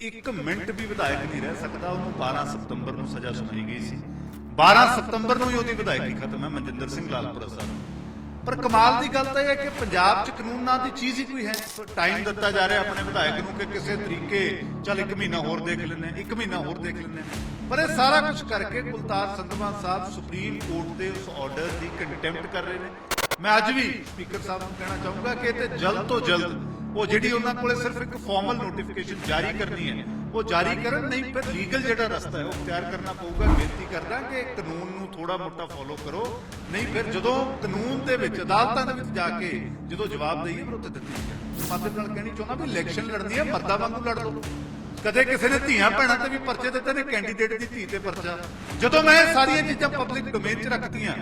ਇੱਕ ਮਿੰਟ ਵੀ ਵਿਧਾਇਕ ਨਹੀਂ ਰਹਿ ਸਕਦਾ, ਉਹਨੂੰ 12 ਸਤੰਬਰ ਨੂੰ ਸਜ਼ਾ ਸੁਣਾਈ ਗਈ ਸੀ। 12 ਸਤੰਬਰ ਨੂੰ ਹੀ ਉਹਦੀ ਵਿਧਾਇਕੀ ਖਤਮ ਹੈ, ਮਨਜਿੰਦਰ ਸਿੰਘ ਲਾਲਪੁਰਾ ਸਾਹਿਬ। ਪਰ ਕਮਾਲ ਦੀ ਗੱਲ ਤਾਂ ਇਹ ਹੈ ਕਿ ਪੰਜਾਬ 'ਚ ਕਾਨੂੰਨ ਦੀ ਚੀਜ਼ ਹੀ ਕੋਈ ਹੈ ਟਾਈਮ ਦਿੱਤਾ ਜਾ ਰਿਹਾ ਆਪਣੇ ਵਿਧਾਇਕ ਨੂੰ ਕਿ ਕਿਸੇ ਤਰੀਕੇ, ਚੱਲ ਇੱਕ ਮਹੀਨਾ ਹੋਰ ਦੇਖ ਲੈਂਦੇ ਇੱਕ ਮਹੀਨਾ ਹੋਰ ਦੇਖ ਲੈਂਦੇ ਪਰ ਇਹ ਸਾਰਾ ਕੁਝ ਕਰਕੇ ਕੁਲਤਾਰ ਸੰਧਵਾ ਸਾਹਿਬ ਸੁਪਰੀਮ ਕੋਰਟ ਦੇ ਉਸ ਆਰਡਰ ਦੀ ਕੰਟੈਂਪਟ ਕਰ ਰਹੇ ਨੇ। ਮੈਂ ਅੱਜ ਵੀ ਸਪੀਕਰ ਸਾਹਿਬ ਨੂੰ ਕਹਿਣਾ ਚਾਹੂੰਗਾ ਕਿ ਇਹ ਤੇ ਜਲਦ ਤੋਂ ਜਲਦ ਉਹ ਜਿਹੜੀ ਉਹਨਾਂ ਕੋਲੇ ਸਿਰਫ ਇੱਕ ਫਾਰਮਲ ਨੋਟੀਫਿਕੇਸ਼ਨ ਜਾਰੀ ਕਰਨੀ ਹੈ, ਉਹ ਜਾਰੀ ਕਰਨ ਨਹੀਂ ਫਿਰ ਲੀਗਲ ਜਿਹੜਾ ਰਸਤਾ ਹੈ, ਉਹ ਅਖਤਿਆਰ ਕਰਨਾ ਪਊਗਾ, ਬੇਨਤੀ ਕਰਦਾ ਕਿ ਕਾਨੂੰਨ ਨੂੰ ਥੋੜਾ ਮੋਟਾ ਫੋਲੋ ਕਰੋ। ਨਹੀਂ ਫਿਰ ਜਦੋਂ ਕਾਨੂੰਨ ਦੇ ਵਿੱਚ, ਅਦਾਲਤਾਂ ਦੇ ਵਿੱਚ ਜਾ ਕੇ ਜਦੋਂ ਜਵਾਬ ਦਈਏ ਫਿਰ ਉੱਥੇ ਦਿੱਤੀ ਜਾਏ ਨਾਲ ਕਹਿਣੀ ਚਾਹੁੰਦਾ ਵੀ ਇਲੈਕਸ਼ਨ ਲੜਨੀ ਹੈ, ਮਰਦਾ ਵਾਂਗੂ ਲੜ ਲਓ। ਕਦੇ ਕਿਸੇ ਨੇ ਧੀਆਂ ਭੈਣਾਂ ਤੇ ਵੀ ਪਰਚੇ ਦਿੱਤੇ ਨੇ ਕੈਂਡੀਡੇਟ ਦੀ ਧੀ ਤੇ ਪਰਚਾ। ਜਦੋਂ ਮੈਂ ਸਾਰੀਆਂ ਚੀਜ਼ਾਂ ਪਬਲਿਕ ਡੋਮੇਨ 'ਚ ਰੱਖਤੀਆਂ,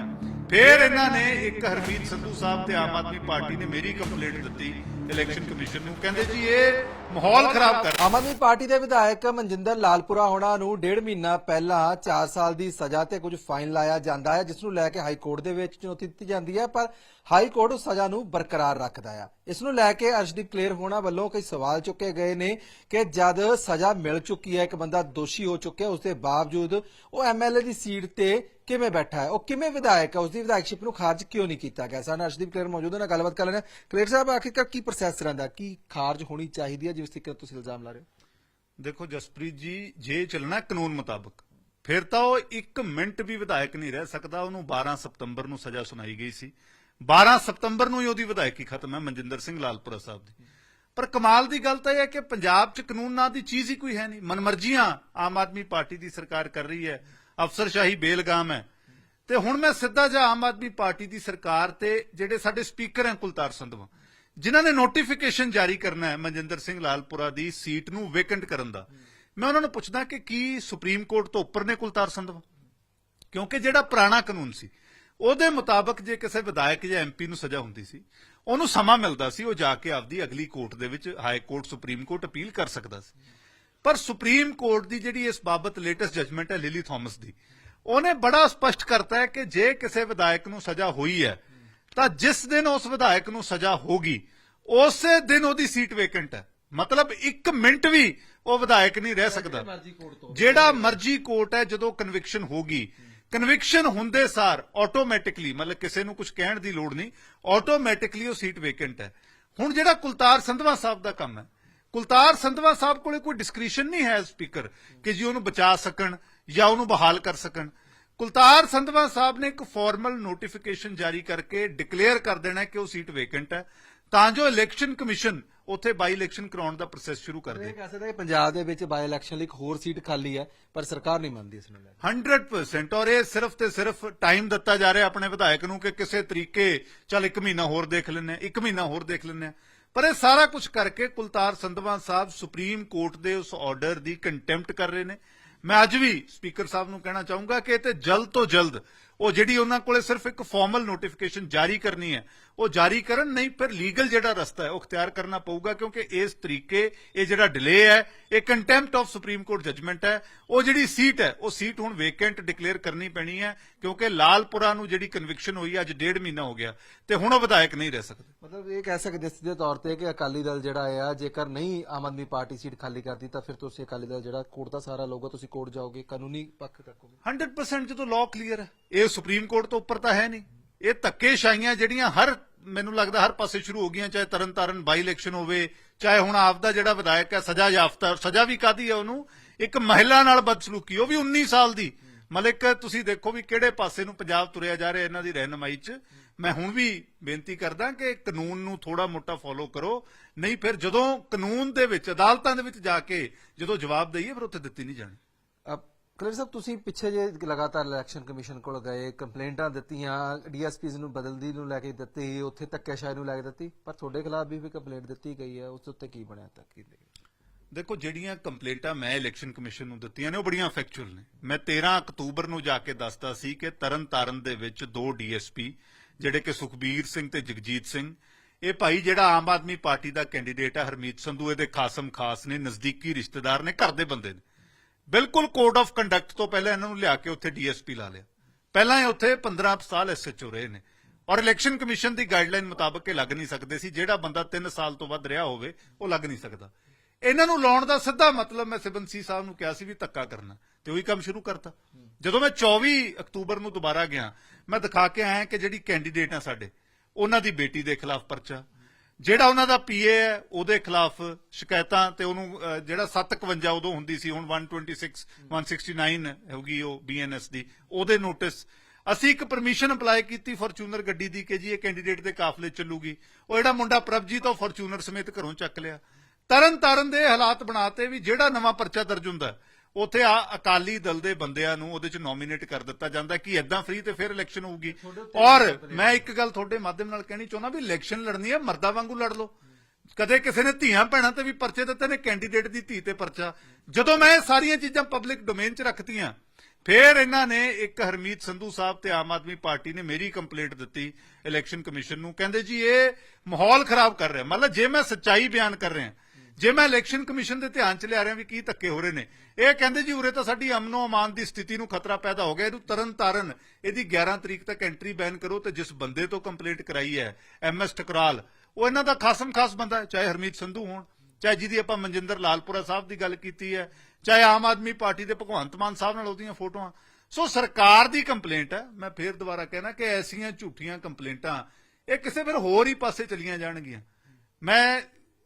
ਫਿਰ ਇਹਨਾਂ ਨੇ ਇੱਕ ਹਰਮੀਤ ਸੰਧੂ ਸਾਹਿਬ ਤੇ ਆਮ ਆਦਮੀ ਪਾਰਟੀ ਨੇ ਮੇਰੀ ਕੰਪਲੇਂਟ ਦਿੱਤੀ। ਇਲੈਕਸ਼ਨ ਕਮਿਸ਼ਨ ਨੂੰ। ਕਹਿੰਦੇ ਜੀ ਇਹ ਮਾਹੌਲ ਖਰਾਬ ਕਰ ਆਮ ਆਦਮੀ ਪਾਰਟੀ ਦੇ ਵਿਧਾਇਕ ਮਨਜਿੰਦਰ ਲਾਲਪੁਰਾ ਹੋਣਾ ਨੂੰ ਡੇਢ ਮਹੀਨਾ ਪਹਿਲਾਂ 4 ਸਾਲ ਦੀ ਸਜ਼ਾ ਤੇ ਕੁਝ ਫਾਈਨ ਲਾਇਆ ਜਾਂਦਾ ਹੈ, ਜਿਸ ਨੂੰ ਲੈ ਕੇ ਹਾਈ ਕੋਰਟ ਦੇ ਵਿੱਚ ਚੁਣੌਤੀ ਦਿੱਤੀ ਜਾਂਦੀ ਹੈ, ਪਰ ਹਾਈ ਕੋਰਟ ਉਸ ਸਜ਼ਾ ਨੂੰ ਬਰਕਰਾਰ ਰੱਖਦਾ ਹੈ। ਇਸ ਨੂੰ ਲੈ ਕੇ ਅਰਸ਼ਦੀਪ ਕਲੇਰ ਹੋਣਾ ਵੱਲੋਂ ਕਈ ਸਵਾਲ ਚੁੱਕੇ ਗਏ ਨੇ ਕਿ ਜਦ ਸਜ਼ਾ ਮਿਲ ਚੁੱਕੀ ਹੈ, ਇੱਕ ਬੰਦਾ ਦੋਸ਼ੀ ਹੋ ਚੁੱਕਿਆ, ਉਸ ਦੇ ਬਾਵਜੂਦ ਉਹ ਐਮਐਲਏ ਦੀ ਸੀਟ ਤੇ ਕਿਵੇਂ ਬੈਠਾ ਹੈ? ਉਹ ਕਿਵੇਂ ਵਿਧਾਇਕ ਹੈ? ਉਸ ਦੀ ਵਿਧਾਇਕਸ਼ਿਪ ਨੂੰ ਖਾਰਜ ਕਿਉਂ ਨਹੀਂ ਕੀਤਾ ਗਿਆ? ਸਾਨੂੰ ਅਰਸ਼ਦੀਪ ਕਲੇਰ ਮੌਜੂਦ ਹੈ ਨਾਲ ਗੱਲਬਾਤ ਕਰ ਲੈਣਾ ਕਲੇਰ ਸਾਹਿਬ, ਆਖਿਰਕਾਰ ਕੀ ਪ੍ਰੋਸੈਸ ਰਹਿੰਦਾ ਕੀ ਖਾਰਜ ਹੋਣੀ ਚਾਹੀਦੀ ਹੈ, ਜਿਸ ਤਰੀਕੇ ਨਾਲ ਤੁਸੀਂ ਇਲਜ਼ਾਮ ਲਾ ਰਹੇ ਹੋ? ਦੇਖੋ ਜਸਪ੍ਰੀਤ ਜੀ, ਜੇ ਚੱਲਣਾ ਕਾਨੂੰਨ ਮੁਤਾਬਕ, ਫਿਰ ਤਾਂ ਉਹ 1 ਮਿੰਟ ਵੀ ਵਿਧਾਇਕ ਨਹੀਂ ਰਹਿ ਸਕਦਾ। ਉਹਨੂੰ 12 ਸਤੰਬਰ ਨੂੰ ਸਜ਼ਾ ਸੁਣਾਈ ਗਈ ਸੀ। 12 ਸਤੰਬਰ ਨੂੰ ਹੀ ਉਹਦੀ ਵਿਧਾਇਕੀ ਖਤਮ ਹੈ, ਮਨਜਿੰਦਰ ਸਿੰਘ ਲਾਲਪੁਰਾ ਸਾਹਿਬ ਦੀ। ਪਰ ਕਮਾਲ ਦੀ ਗੱਲ ਤਾਂ ਇਹ ਹੈ ਕਿ ਪੰਜਾਬ 'ਚ ਕਾਨੂੰਨ ਨਾਂ ਦੀ ਚੀਜ਼ ਹੀ ਕੋਈ ਹੈ ਨਹੀਂ। ਮਨਮਰਜ਼ੀਆਂ ਆਮ ਆਦਮੀ ਪਾਰਟੀ ਦੀ ਸਰਕਾਰ ਕਰ ਰਹੀ ਹੈ। ਅਫਸਰਸ਼ਾਹੀ ਬੇਲਗਾਮ ਹੈ। ਤੇ ਹੁਣ ਮੈਂ ਸਿੱਧਾ ਜਿਹਾ ਆਮ ਆਦਮੀ ਪਾਰਟੀ ਦੀ ਸਰਕਾਰ ਤੇ, ਜਿਹੜੇ ਸਾਡੇ ਸਪੀਕਰ ਹੈ ਕੁਲਤਾਰ ਸੰਧਵਾ ਜਿਨ੍ਹਾਂ ਨੇ ਨੋਟੀਫਿਕੇਸ਼ਨ ਜਾਰੀ ਕਰਨਾ ਹੈ ਮਨਜਿੰਦਰ ਸਿੰਘ ਲਾਲਪੁਰਾ ਦੀ ਸੀਟ ਨੂੰ ਵੇਕੈਂਟ ਕਰਨ ਦਾ, ਮੈਂ ਉਹਨਾਂ ਨੂੰ ਪੁੱਛਦਾ ਕਿ ਕੀ ਸੁਪਰੀਮ ਕੋਰਟ ਤੋਂ ਉੱਪਰ ਨੇ ਕੁਲਤਾਰ ਸੰਧਵਾ? ਕਿਉਂਕਿ ਜਿਹੜਾ ਪੁਰਾਣਾ ਕਾਨੂੰਨ ਸੀ, ਉਹਦੇ ਮੁਤਾਬਕ ਜੇ ਕਿਸੇ ਵਿਧਾਇਕ ਜਾਂ ਐਮਪੀ ਨੂੰ ਸਜ਼ਾ ਹੁੰਦੀ ਸੀ, ਉਹਨੂੰ ਸਮਾਂ ਮਿਲਦਾ ਸੀ, ਉਹ ਜਾ ਕੇ ਆਪਦੀ ਅਗਲੀ ਕੋਰਟ ਦੇ ਵਿੱਚ high court supreme court appeal ਕਰ ਸਕਦਾ ਸੀ। ਪਰ ਸੁਪਰੀਮ ਕੋਰਟ ਦੀ ਜਿਹੜੀ ਇਸ ਬਾਬਤ ਲੇਟੈਸਟ ਜਜਮੈਂਟ ਹੈ ਲਿਲੀ ਥਾਮਸ ਦੀ, ਉਹਨੇ ਬੜਾ ਸਪਸ਼ਟ ਕਰਤਾ ਹੈ ਕਿ ਜੇ ਕਿਸੇ ਵਿਧਾਇਕ ਨੂੰ ਸਜ਼ਾ ਹੋਈ ਹੈ ਤਾਂ ਜਿਸ ਦਿਨ ਉਸ ਵਿਧਾਇਕ ਨੂੰ ਸਜ਼ਾ ਹੋਗੀ ਉਸੇ ਦਿਨ ਉਹਦੀ ਸੀਟ ਵੇਕੈਂਟ ਹੈ। ਮਤਲਬ 1 ਮਿੰਟ ਵੀ ਉਹ ਵਿਧਾਇਕ ਨਹੀਂ ਰਹਿ ਸਕਦਾ। ਜਿਹੜਾ ਮਰਜ਼ੀ ਕੋਰਟ ਹੈ ਜਦੋਂ ਕਨਵਿਕਸ਼ਨ ਹੋਗੀ ਕਨਵਿਕਸ਼ਨ ਹੁੰਦੇ ਸਾਰ ਆਟੋਮੈਟਿਕਲੀ ਮਤਲਬ ਕਿਸੇ ਨੂੰ ਕੁਝ ਕਹਿਣ ਦੀ ਲੋੜ ਨਹੀਂ ਆਟੋਮੈਟਿਕਲੀ ਉਹ ਸੀਟ ਵੇਕੈਂਟ ਹੈ। ਹੁਣ ਜਿਹੜਾ ਕੁਲਤਾਰ ਸੰਧਵਾ ਸਾਹਿਬ ਦਾ ਕੰਮ ਹੈ ਕੁਲਤਾਰ ਸੰਧਵਾ ਸਾਹਿਬ ਕੋਲੇ ਕੋਈ ਡਿਸਕ੍ਰਿਸ਼ਨ ਨਹੀਂ ਹੈ ਸਪੀਕਰ ਕਿ ਜੀ ਉਹਨੂੰ ਬਚਾ ਸਕਣ ਜਾਂ ਉਹਨੂੰ ਬਹਾਲ ਕਰ ਸਕਣ। ਕੁਲਤਾਰ ਸੰਧਵਾ ਸਾਹਿਬ ਨੇ ਇੱਕ ਫਾਰਮਲ ਨੋਟੀਫਿਕੇਸ਼ਨ ਜਾਰੀ ਕਰਕੇ ਡਿਕਲੇਅਰ ਕਰ ਦੇਣਾ ਕਿ ਉਹ ਸੀਟ ਵੇਕੈਂਟ ਹੈ। ਤਾਂ ਜੋ ਇਲੈਕਸ਼ਨ ਕਮਿਸ਼ਨ ਉੱਥੇ ਬਾਈ ਇਲੈਕਸ਼ਨ ਕਰਾਉਣ ਦਾ ਪ੍ਰੋਸੈਸ ਸ਼ੁਰੂ ਕਰ ਦੇ। ਇਹ ਕਹਿ ਸਕਦੇ ਕਿ ਪੰਜਾਬ ਦੇ ਵਿੱਚ ਬਾਈ ਇਲੈਕਸ਼ਨ ਲਈ ਇੱਕ ਹੋਰ ਸੀਟ ਖਾਲੀ ਹੈ ਪਰ ਸਰਕਾਰ ਨਹੀਂ ਮੰਨਦੀ ਇਸ ਨੂੰ ਲੈ ਕੇ। 100% ਔਰ ਇਹ ਸਿਰਫ ਤੇ ਸਿਰਫ ਟਾਈਮ ਦਿੱਤਾ ਜਾ ਰਿਹਾ ਆਪਣੇ ਵਿਧਾਇਕ ਨੂੰ ਕਿ ਕਿਸੇ ਤਰੀਕੇ ਚੱਲ ਇੱਕ ਮਹੀਨਾ ਹੋਰ ਦੇਖ ਹਾਂ ਇੱਕ ਮਹੀਨਾ ਹੋਰ ਦੇਖ ਹਾਂ। ਪਰ ਇਹ ਸਾਰਾ ਕੁਝ ਕਰਕੇ ਕੁਲਤਾਰ ਸੰਧਵਾ ਸਾਹਿਬ ਸੁਪਰੀਮ ਕੋਰਟ ਦੇ ਉਸ ਆਰਡਰ ਦੀ ਕੰਟੈਂਪਟ ਕਰ ਰਹੇ ਨੇ। ਮੈਂ ਅੱਜ ਵੀ ਸਪੀਕਰ ਸਾਹਿਬ ਨੂੰ ਕਹਿਣਾ ਚਾਹੂੰਗਾ ਕਿ ਇਹ ਤੇ ਜਲਦ ਤੋਂ ਜਲਦ ਉਹ ਜਿਹੜੀ ਉਹਨਾਂ ਕੋਲੇ ਸਿਰਫ ਇੱਕ ਫਾਰਮਲ ਨੋਟੀਫਿਕੇਸ਼ਨ ਜਾਰੀ ਕਰਨੀ ਹੈ ਉਹ ਜਾਰੀ ਕਰਨ ਨਹੀਂ ਫਿਰ ਲੀਗਲ ਜਿਹੜਾ ਰਸਤਾ ਹੈ ਉਹ ਅਖਤਿਆਰ ਕਰਨਾ ਪਊਗਾ ਕਿਉਂਕਿ ਇਸ ਤਰੀਕੇ ਇਹ ਜਿਹੜਾ ਡਿਲੇ ਹੈ ਇਹ contempt of supreme court judgement ਹੈ। ਉਹ ਜਿਹੜੀ ਸੀਟ ਹੈ ਉਹ ਸੀਟ ਹੁਣ ਵੇਕੈਂਟ ਡਿਕਲੇਅਰ ਕਰਨੀ ਪੈਣੀ ਹੈ ਕਿਉਂਕਿ ਲਾਲਪੁਰਾ ਨੂੰ ਜਿਹੜੀ ਕਨਵਿਕਸ਼ਨ ਹੋਈ ਅੱਜ ਡੇਢ ਮਹੀਨਾ ਹੋ ਗਿਆ ਤੇ ਹੁਣ ਉਹ ਵਿਧਾਇਕ ਨਹੀਂ ਰਹਿ ਸਕਦੇ। ਮਤਲਬ ਇਹ ਕਹਿ ਸਕਦੇ ਸਿੱਧੇ ਤੌਰ ਤੇ ਕਿ ਅਕਾਲੀ ਦਲ ਜਿਹੜਾ ਆ ਜੇਕਰ ਨਹੀਂ ਆਮ ਆਦਮੀ ਪਾਰਟੀ ਸੀਟ ਖਾਲੀ ਕਰਦੀ ਤਾਂ ਫਿਰ ਤੁਸੀਂ ਅਕਾਲੀ ਦਲ ਜਿਹੜਾ ਕੋਰਟ ਦਾ ਸਹਾਰਾ ਲਓਗੇ ਤੁਸੀਂ ਕੋਰਟ ਜਾਓਗੇ ਕਾਨੂੰਨੀ ਪੱਖ ਰੱਖੋਗੇ। 100% ਜਦੋਂ ਲਾਅ ਕਲੀਅਰ ਹੈ ਇਹ ਸੁਪਰੀਮ ਕੋਰਟ ਤੋਂ ਉੱਪਰ ਤਾਂ ਹੈ ਨਹੀਂ। ਇਹ ਧੱਕੇਸ਼ਾਹੀਆਂ ਜਿਹੜੀਆਂ ਹਰ, ਮੈਨੂੰ ਲੱਗਦਾ ਹਰ ਪਾਸੇ ਸ਼ੁਰੂ ਹੋ ਗਈਆਂ, ਚਾਹੇ ਤਰਨਤਾਰਨ ਬਾਈ ਇਲੈਕਸ਼ਨ ਹੋਵੇ, ਚਾਹੇ ਹੁਣ ਆਪਦਾ ਜਿਹੜਾ ਵਿਧਾਇਕ ਹੈ, ਸਜ਼ਾ ਯਾਫਤਾ, ਸਜ਼ਾ ਵੀ ਕਾਦੀ ਹੈ ਉਹਨੂੰ? ਇੱਕ ਮਹਿਲਾ ਨਾਲ ਬਦਸਲੂਕੀ, ਉਹ ਵੀ 19 ਸਾਲ ਦੀ। ਮਲਿਕ, ਤੁਸੀਂ ਦੇਖੋ ਵੀ ਕਿਹੜੇ ਪਾਸੇ ਨੂੰ ਪੰਜਾਬ ਤੁਰਿਆ ਜਾ ਰਿਹਾ ਇਹਨਾਂ ਦੀ ਰਹਿਨਮਾਈ 'ਚ। ਮੈਂ ਹੁਣ ਵੀ ਬੇਨਤੀ ਕਰਦਾ ਕਿ ਕਾਨੂੰਨ ਨੂੰ ਥੋੜਾ ਮੋਟਾ ਫੋਲੋ ਕਰੋ। ਨਹੀਂ ਫਿਰ ਜਦੋਂ ਕਾਨੂੰਨ ਦੇ ਵਿੱਚ, ਅਦਾਲਤਾਂ ਦੇ ਵਿੱਚ ਜਾ ਕੇ ਜਦੋਂ ਜਵਾਬ ਦਈਏ, ਫਿਰ ਉੱਥੇ ਦਿੱਤੀ ਨਹੀਂ ਜਾਣੀ। ਕਲਰ ਸਾਹਿਬ, ਤੁਸੀਂ ਪਿੱਛੇ ਜੇ ਲਗਾਤਾਰ ਇਲੈਕਸ਼ਨ ਕਮਿਸ਼ਨ ਕੋਲ ਗਏ, ਕੰਪਲੇਂਟਾਂ ਦਿੱਤੀਆਂ ਡੀਐਸਪੀਜ਼ ਨੂੰ ਬਦਲਦੀ ਨੂੰ ਲੈ ਕੇ ਦਿੱਤੀ, ਉੱਥੇ ਧੱਕੇਸ਼ਾਹੀ ਨੂੰ ਲੈ ਕੇ ਦਿੱਤੀ, ਪਰ ਤੁਹਾਡੇ ਖਿਲਾਫ ਵੀ ਵੀ ਕੰਪਲੇਂਟ ਦਿੱਤੀ ਗਈ ਹੈ, ਉਸ ਉੱਤੇ ਕੀ ਬਣਿਆ ਤੱਕ ਕੀ ਦੇਖੋ, ਜਿਹੜੀਆਂ ਕੰਪਲੇਂਟਾਂ ਮੈਂ ਇਲੈਕਸ਼ਨ ਕਮਿਸ਼ਨ ਨੂੰ ਦਿੱਤੀਆਂ ਨੇ, ਉਹ ਬੜੀਆਂ ਫੈਕਚੁਅਲ ਨੇ। ਮੈਂ 13 ਅਕਤੂਬਰ ਨੂੰ ਜਾ ਕੇ ਦੱਸਦਾ ਸੀ ਕਿ ਤਰਨਤਾਰਨ ਦੇ ਵਿੱਚ ਦੋ ਡੀਐਸਪੀ, ਜਿਹੜੇ ਕਿ ਸੁਖਬੀਰ ਸਿੰਘ ਤੇ ਜਗਜੀਤ ਸਿੰਘ, ਇਹ ਭਾਈ ਜਿਹੜਾ ਆਮ ਆਦਮੀ ਪਾਰਟੀ ਦਾ ਕੈਂਡੀਡੇਟ ਹੈ ਹਰਮੀਤ ਸੰਧੂ, ਇਹਦੇ ਖਾਸਮ ਖਾਸ ਨੇ, ਨਜ਼ਦੀਕੀ ਰਿਸ਼ਤੇਦਾਰ ਨੇ, ਘਰ ਦੇ ਬੰਦੇ ਨੇ। ਬਿਲਕੁਲ ਕੋਡ ਆਫ ਕੰਡਕਟ ਤੋਂ ਪਹਿਲਾਂ ਇਹਨਾਂ ਨੂੰ ਲਿਆ ਕੇ ਉੱਥੇ ਡੀਐਸਪੀ ਲਾ ਲਿਆ। ਪਹਿਲਾਂ ਇਹ ਉੱਥੇ 15 ਸਾਲ ਐਸਐਚਓ ਰਹੇ ਨੇ। ਔਰ ਇਲੈਕਸ਼ਨ ਕਮਿਸ਼ਨ ਦੀ ਗਾਈਡਲਾਈਨ ਮੁਤਾਬਕ ਇਹ ਲੱਗ ਨਹੀਂ ਸਕਦੇ ਸੀ। ਜਿਹੜਾ ਬੰਦਾ 3 ਸਾਲ ਤੋਂ ਵੱਧ ਰਿਹਾ ਹੋਵੇ, ਉਹ ਲੱਗ ਨਹੀਂ ਸਕਦਾ। ਇਹਨਾਂ ਨੂੰ ਲਾਉਣ ਦਾ ਸਿੱਧਾ ਮਤਲਬ ਮੈਂ ਸਿਬੰਸੀ ਸਾਹਿਬ ਨੂੰ ਕਿਹਾ ਸੀ ਵੀ ਧੱਕਾ ਕਰਨਾ। ਤੇ ਉਹੀ ਕੰਮ ਸ਼ੁਰੂ ਕਰਤਾ। ਜਦੋਂ ਮੈਂ 24 ਅਕਤੂਬਰ ਨੂੰ ਦੁਬਾਰਾ ਗਿਆ, ਮੈਂ ਦਿਖਾ ਕੇ ਆਇਆ ਕਿ ਜਿਹੜੀ ਕੈਂਡੀਡੇਟ ਆ ਸਾਡੇ, ਉਹਨਾਂ ਦੀ ਬੇਟੀ ਦੇ ਖਿਲਾਫ ਪਰਚਾ ਜਿਹੜਾ ਉਹਨਾਂ ਦਾ ਪੀਏ ਹੈ ਉਹਦੇ ਖਿਲਾਫ ਸ਼ਿਕਾਇਤਾਂ ਤੇ ਉਹਨੂੰ ਅਹ, ਜਿਹੜਾ 751 ਉਦੋਂ ਹੁੰਦੀ ਸੀ ਹੁਣ 126 169 ਹੋਗੀ ਉਹ ਬੀਐਨਐਸ ਦੀ ਉਹਦੇ ਨੋਟਿਸ ਅਸੀਂ ਇੱਕ ਪਰਮਿਸ਼ਨ ਅਪਲਾਈ ਕੀਤੀ ਫੋਰਚੂਨਰ ਗੱਡੀ ਦੀ ਕਿ ਜੀ ਇਹ ਕੈਂਡੀਡੇਟ ਦੇ ਕਾਫਲੇ ਚੱਲੂਗੀ। ਉਹ ਜਿਹੜਾ ਮੁੰਡਾ ਪ੍ਰਭਜੀਤ ਉਹ ਫੋਰਚੂਨਰ ਸਮੇਤ ਘਰੋਂ ਚੱਕ ਲਿਆ। ਤਰਨ ਤਾਰਨ ਦੇ ਹਾਲਾਤ ਬਣਾਤੇ ਵੀ ਜਿਹੜਾ ਨਵਾਂ ਪਰਚਾ ਦਰਜ ਹੁੰਦਾ ਉੱਥੇ ਆ ਅਕਾਲੀ ਦਲ ਦੇ ਬੰਦਿਆਂ ਨੂੰ ਉਹਦੇ ਚ ਨੋਮੀਨੇਟ ਕਰ ਦਿੱਤਾ ਜਾਂਦਾ ਕਿ ਐਦਾਂ ਫ੍ਰੀ ਤੇ ਫਿਰ ਇਲੈਕਸ਼ਨ ਹੋਊਗੀ। ਔਰ ਮੈਂ ਇੱਕ ਗੱਲ ਤੁਹਾਡੇ ਮਾਧਿਅਮ ਨਾਲ ਕਹਿਣੀ ਚਾਹੁੰਦਾ ਵੀ ਇਲੈਕਸ਼ਨ ਲੜਨੀ ਹੈ ਮਰਦਾ ਵਾਂਗੂ ਲੜ ਲਓ। ਕਦੇ ਕਿਸੇ ਨੇ ਧੀਆਂ ਭੈਣਾਂ ਤੇ ਵੀ ਪਰਚੇ ਦਿੱਤੇ ਨੇ ਕੈਂਡੀਡੇਟ ਦੀ ਧੀ ਤੇ ਪਰਚਾ। ਜਦੋਂ ਮੈਂ ਸਾਰੀਆਂ ਚੀਜ਼ਾਂ ਪਬਲਿਕ ਡੋਮੇਨ 'ਚ ਰੱਖਤੀਆਂ ਫਿਰ ਇਹਨਾਂ ਨੇ ਇੱਕ ਹਰਮੀਤ ਸੰਧੂ ਸਾਹਿਬ ਤੇ ਆਮ ਆਦਮੀ ਪਾਰਟੀ ਨੇ ਮੇਰੀ ਕੰਪਲੇਂਟ ਦਿੱਤੀ ਇਲੈਕਸ਼ਨ ਕਮਿਸ਼ਨ ਨੂੰ। ਕਹਿੰਦੇ ਜੀ ਇਹ ਮਾਹੌਲ ਖਰਾਬ ਕਰ ਰਿਹਾ। ਮਤਲਬ ਜੇ ਮੈਂ ਸੱਚਾਈ ਬਿਆਨ ਕਰ ਰਿਹਾ ਜੇ ਮੈਂ ਇਲੈਕਸ਼ਨ ਕਮਿਸ਼ਨ ਦੇ ਧਿਆਨ 'ਚ ਲਿਆ ਰਿਹਾ ਵੀ ਕੀ ਧੱਕੇ ਹੋ ਰਹੇ ਨੇ, ਇਹ ਕਹਿੰਦੇ ਜੀ ਉਰੇ ਤਾਂ ਸਾਡੀ ਅਮਨੋ ਅਮਾਨ ਦੀ ਸਥਿਤੀ ਨੂੰ ਖਤਰਾ ਪੈਦਾ ਹੋ ਗਿਆ, ਇਹਨੂੰ ਤਰਨ ਤਾਰਨ ਇਹਦੀ 11 ਤਰੀਕ ਤੱਕ ਐਂਟਰੀ ਬੈਨ ਕਰੋ ਤੇ ਜਿਸ ਬੰਦੇ ਤੋਂ ਕੰਪਲੇਂਟ ਕਰਾਈ ਹੈ ਐਮਐਸ ਟਕਰਾਲ ਉਹ ਇਹਨਾਂ ਦਾ ਖਾਸਮ ਖਾਸ ਬੰਦਾ ਹੈ, ਚਾਹੇ ਹਰਮੀਤ ਸੰਧੂ ਹੋਣ, ਚਾਹੇ ਜਿਹਦੀ ਆਪਾਂ ਮਨਜਿੰਦਰ ਲਾਲਪੁਰਾ ਸਾਹਿਬ ਦੀ ਗੱਲ ਕੀਤੀ ਹੈ, ਚਾਹੇ ਆਮ ਆਦਮੀ ਪਾਰਟੀ ਦੇ ਭਗਵੰਤ ਮਾਨ ਸਾਹਿਬ ਨਾਲ ਉਹਦੀਆਂ ਫੋਟੋਆਂ। ਸੋ ਸਰਕਾਰ ਦੀ ਕੰਪਲੇਂਟ ਹੈ, ਮੈਂ ਫੇਰ ਦੁਬਾਰਾ ਕਹਿਣਾ ਕਿ ਐਸੀਆਂ ਝੂਠੀਆਂ ਕੰਪਲੇਂਟਾਂ ਇਹ ਕਿਸੇ ਫਿਰ ਹੋਰ ਹੀ ਪਾਸੇ ਚਲੀਆਂ ਜਾਣਗੀਆਂ। ਮੈਂ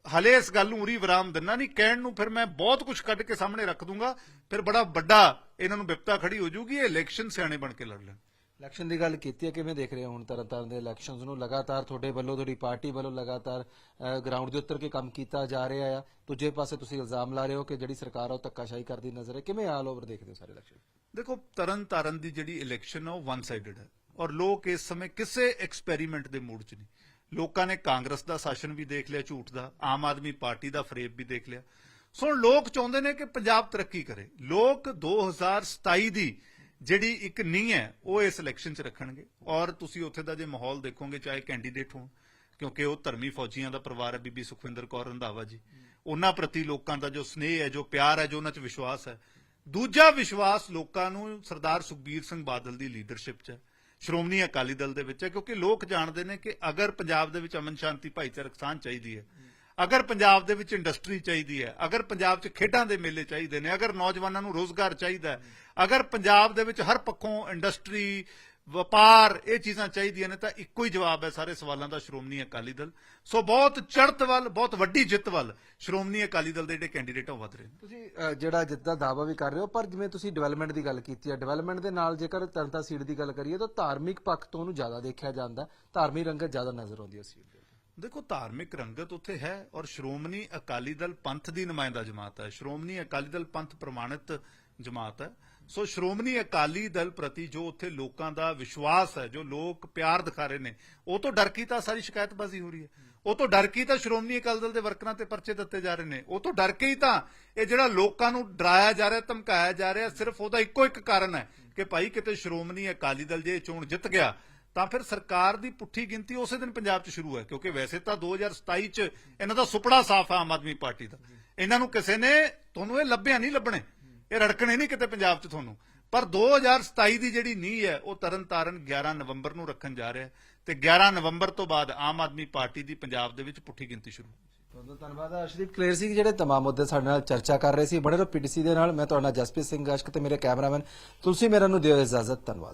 ਹਲੇ ਇਸ ਗੱਲ ਨੂੰ ਉਰੀ ਵਿਰਾਮ ਦਿੰਨਾ ਨਹੀਂ ਕਹਿਣ ਨੂੰ ਫਿਰ ਮੈਂ ਬਹੁਤ ਕੁਝ ਕੱਢ ਕੇ ਸਾਹਮਣੇ ਰੱਖ ਦੂੰਗਾ ਫਿਰ ਬੜਾ ਵੱਡਾ ਇਹਨਾਂ ਨੂੰ ਵਿਪਤਾ ਖੜੀ ਹੋ ਜਾਊਗੀ ਇਹ ਇਲੈਕਸ਼ਨ ਸਿਆਣੇ ਬਣ ਕੇ ਲੜ ਲੈਣ। ਇਲੈਕਸ਼ਨ ਦੀ ਗੱਲ ਕੀਤੀ ਹੈ ਕਿਵੇਂ ਦੇਖ ਰਹੇ ਹੋ ਹੁਣ ਤਰਨਤਾਰਨ ਦੇ ਇਲੈਕਸ਼ਨਸ ਨੂੰ? ਲਗਾਤਾਰ ਤੁਹਾਡੇ ਵੱਲੋਂ ਤੁਹਾਡੀ ਪਾਰਟੀ ਵੱਲੋਂ ਲਗਾਤਾਰ ਗਰਾਊਂਡ ਦੇ ਉੱਤਰ ਕੇ ਕੰਮ ਕੀਤਾ ਜਾ ਰਿਹਾ ਆ। ਦੂਜੇ ਪਾਸੇ ਤੁਸੀਂ ਇਲਜ਼ਾਮ ਲਾ ਰਹੇ ਹੋ ਕਿ ਜਿਹੜੀ ਸਰਕਾਰ ਆ ਉਹ ਧੱਕਾਸ਼ਾਹੀ ਕਰਦੀ ਨਜ਼ਰ ਹੈ। ਕਿਵੇਂ ਆਲ ਓਵਰ ਦੇਖਦੇ ਹੋ ਸਾਰੇ ਇਲੈਕਸ਼ਨ? ਦੇਖੋ ਤਰਨ ਤਾਰਨ ਦੀ ਜਿਹੜੀ ਇਲੈਕਸ਼ਨ ਹੈ ਉਹ ਵਨ ਸਾਈਡਡ ਹੈ। ਔਰ ਲੋਕ ਇਸ ਸਮੇਂ ਕਿਸੇ ਐਕਸਪੈਰੀਮੈਂਟ ਦੇ ਮੂਡ 'ਚ ਨਹੀਂ। ਲੋਕਾਂ ਨੇ ਕਾਂਗਰਸ ਦਾ ਸ਼ਾਸਨ ਵੀ ਦੇਖ ਲਿਆ, ਝੂਠ ਦਾ, ਆਮ ਆਦਮੀ ਪਾਰਟੀ ਦਾ ਫਰੇਬ ਵੀ ਦੇਖ ਲਿਆ। ਸੋ ਲੋਕ ਚਾਹੁੰਦੇ ਨੇ ਕਿ ਪੰਜਾਬ ਤਰੱਕੀ ਕਰੇ। ਲੋਕ 2027 ਦੀ ਜਿਹੜੀ ਇੱਕ ਨੀਂਹ ਹੈ, ਉਹ ਇਸ ਇਲੈਕਸ਼ਨ 'ਚ ਰੱਖਣਗੇ। ਔਰ ਤੁਸੀਂ ਉੱਥੇ ਦਾ ਜੇ ਮਾਹੌਲ ਦੇਖੋਗੇ, ਚਾਹੇ ਕੈਂਡੀਡੇਟ ਹੋਣ, ਕਿਉਂਕਿ ਉਹ ਧਰਮੀ ਫੌਜੀਆਂ ਦਾ ਪਰਿਵਾਰ ਹੈ, ਬੀਬੀ ਸੁਖਵਿੰਦਰ ਕੌਰ ਰੰਧਾਵਾ ਜੀ। ਉਹਨਾਂ ਪ੍ਰਤੀ ਲੋਕਾਂ ਦਾ ਜੋ ਸਨੇਹ ਹੈ, ਜੋ ਪਿਆਰ ਹੈ, ਜੋ ਉਹਨਾਂ 'ਚ ਵਿਸ਼ਵਾਸ ਹੈ। ਦੂਜਾ ਵਿਸ਼ਵਾਸ ਲੋਕਾਂ ਨੂੰ ਸਰਦਾਰ ਸੁਖਬੀਰ ਸਿੰਘ ਬਾਦਲ ਦੀ ਲੀਡਰਸ਼ਿਪ 'ਚ ਹੈ। ਸ਼੍ਰੋਮਣੀ ਅਕਾਲੀ ਦਲ ਦੇ ਵਿੱਚ ਹੈ, ਕਿਉਂਕਿ ਲੋਕ ਜਾਣਦੇ ਨੇ ਕਿ ਅਗਰ ਪੰਜਾਬ ਦੇ ਵਿੱਚ ਅਮਨ ਸ਼ਾਂਤੀ, ਭਾਈਚਾਰਕ ਸਾਂਝ ਚਾਹੀਦੀ ਹੈ, ਅਗਰ ਪੰਜਾਬ ਦੇ ਵਿੱਚ ਇੰਡਸਟਰੀ ਚਾਹੀਦੀ ਹੈ, ਅਗਰ ਪੰਜਾਬ 'ਚ ਖੇਡਾਂ ਦੇ ਮੇਲੇ ਚਾਹੀਦੇ ਨੇ, ਅਗਰ ਨੌਜਵਾਨਾਂ ਨੂੰ ਰੋਜ਼ਗਾਰ ਚਾਹੀਦਾ ਹੈ, ਅਗਰ ਪੰਜਾਬ ਦੇ ਵਿੱਚ ਹਰ ਪੱਖੋਂ ਇੰਡਸਟਰੀ ਵਪਾਰ ਇਹ ਚੀਜ਼ਾਂ ਚਾਹੀਦੀਆਂ ਨੇ ਤਾਂ ਇੱਕੋ ਹੀ ਜਵਾਬ ਹੈ ਸਾਰੇ ਸਵਾਲਾਂ ਦਾ ਸ਼੍ਰੋਮਣੀ ਅਕਾਲੀ ਦਲ। ਸੋ ਬਹੁਤ ਚੜ੍ਹਤ ਵੱਲ ਬਹੁਤ ਵੱਡੀ ਜਿੱਤ ਵੱਲ ਸ਼੍ਰੋਮਣੀ ਅਕਾਲੀ ਦਲ ਦੇ ਜਿਹੜੇ ਕੈਂਡੀਡੇਟ ਉਹ ਵਧ ਰਹੇ ਨੇ। ਤੁਸੀਂ ਜਿਹੜਾ ਜਿੱਤ ਦਾ ਦਾਅਵਾ ਵੀ ਕਰ ਰਹੇ ਹੋ ਪਰ ਜਿਵੇਂ ਤੁਸੀਂ ਡਿਵੈਲਪਮੈਂਟ ਦੀ ਗੱਲ ਕੀਤੀ ਹੈ ਡਿਵੈਲਪਮੈਂਟ ਦੇ ਨਾਲ ਜੇਕਰ ਤਰਨਤਾ ਸੀਟ ਦੀ ਗੱਲ ਕਰੀਏ ਤਾਂ ਧਾਰਮਿਕ ਪੱਖ ਤੋਂ ਉਹਨੂੰ ਜ਼ਿਆਦਾ ਦੇਖਿਆ ਜਾਂਦਾ। ਧਾਰਮਿਕ ਰੰਗਤ ਜ਼ਿਆਦਾ ਨਜ਼ਰ ਆਉਂਦੀ ਹੈ ਸੀਟ ਦੇ। ਦੇਖੋ ਧਾਰਮਿਕ ਰੰਗਤ ਉੱਥੇ ਹੈ ਔਰ ਸ਼੍ਰੋਮਣੀ ਅਕਾਲੀ ਦਲ ਪੰਥ ਦੀ ਨੁਮਾਇੰਦਾ ਜਮਾਤ ਹੈ। ਸ਼੍ਰੋਮਣੀ ਅਕਾਲੀ ਦਲ ਪੰਥ ਪ੍ਰਮਾਣਿਤ ਜਮਾਤ ਹੈ। ਸੋ ਸ਼੍ਰੋਮਣੀ ਅਕਾਲੀ ਦਲ ਪ੍ਰਤੀ ਜੋ ਉੱਥੇ ਲੋਕਾਂ ਦਾ ਵਿਸ਼ਵਾਸ ਹੈ, ਜੋ ਲੋਕ ਪਿਆਰ ਦਿਖਾ ਰਹੇ ਨੇ, ਉਹ ਤੋਂ ਡਰ ਕੀ ਤਾਂ ਸਾਰੀ ਸ਼ਿਕਾਇਤਬਾਜ਼ੀ ਹੋ ਰਹੀ ਹੈ? ਉਹ ਤੋਂ ਡਰ ਕੀ ਤਾਂ ਸ਼੍ਰੋਮਣੀ ਅਕਾਲੀ ਦਲ ਦੇ ਵਰਕਰਾਂ ਤੇ ਪਰਚੇ ਦਿੱਤੇ ਜਾ ਰਹੇ ਨੇ? ਉਹ ਤੋਂ ਡਰ ਕੇ ਹੀ ਤਾਂ ਇਹ ਜਿਹੜਾ ਲੋਕਾਂ ਨੂੰ ਡਰਾਇਆ ਜਾ ਰਿਹਾ, ਧਮਕਾਇਆ ਜਾ ਰਿਹਾ, ਸਿਰਫ ਉਹਦਾ ਇੱਕੋ ਇੱਕ ਕਾਰਨ ਹੈ ਕਿ ਭਾਈ ਕਿਤੇ ਸ਼੍ਰੋਮਣੀ ਅਕਾਲੀ ਦਲ ਜੇ ਇਹ ਚੋਣ ਜਿੱਤ ਗਿਆ, ਤਾਂ ਫਿਰ ਸਰਕਾਰ ਦੀ ਪੁੱਠੀ ਗਿਣਤੀ ਉਸੇ ਦਿਨ ਪੰਜਾਬ 'ਚ ਸ਼ੁਰੂ ਹੈ, ਕਿਉਂਕਿ ਵੈਸੇ ਤਾਂ 2027 'ਚ ਇਹਨਾਂ ਦਾ ਸੁਪੜਾ ਸਾਫ਼ ਹੈ ਆਮ ਆਦਮੀ ਪਾਰਟੀ ਦਾ। ਇਹਨਾਂ ਨੂੰ ਕਿਸੇ ਨੇ, ਤੁਹਾਨੂੰ ਇਹ ਲੱਭਿਆ ਨਹੀਂ ਲੱਭਣੇ। ਇਹ ਰੜਕਣੇ ਨਹੀਂ ਕਿਤੇ ਪੰਜਾਬ 'ਚ ਤੁਹਾਨੂੰ। ਪਰ 2027 ਦੀ ਜਿਹੜੀ ਨੀਂਹ ਹੈ, ਉਹ ਤਰਨ ਤਾਰਨ 11 ਨਵੰਬਰ ਨੂੰ ਰੱਖਣ ਜਾ ਰਿਹਾ ਤੇ 11 ਨਵੰਬਰ ਤੋਂ ਬਾਅਦ ਆਮ ਆਦਮੀ ਪਾਰਟੀ ਦੀ ਪੰਜਾਬ ਦੇ ਵਿੱਚ ਪੁੱਠੀ ਗਿਣਤੀ ਸ਼ੁਰੂ ਬਹੁਤ ਧੰਨਵਾਦ। ਅਰਸ਼ਦੀਪ ਕਲੇਰ ਸਿੰਘ ਜਿਹੜੇ ਤਮਾਮ ਮੁੱਦੇ ਸਾਡੇ ਨਾਲ ਚਰਚਾ ਕਰ ਰਹੇ ਸੀ ਬੜੇ ਰਹੋ ਪੀਟੀਸੀ ਦੇ ਨਾਲ। ਮੈਂ ਤੁਹਾਡਾ ਜਸਪ੍ਰੀਤ ਸਿੰਘ ਗਸ਼ਕ ਤੇ ਮੇਰੇ ਕੈਮਰਾਮੈਨ। ਤੁਸੀਂ ਮੇਰਾ ਨੂੰ ਦਿਓ ਇਜਾਜ਼ਤ। ਧੰਨਵਾਦ।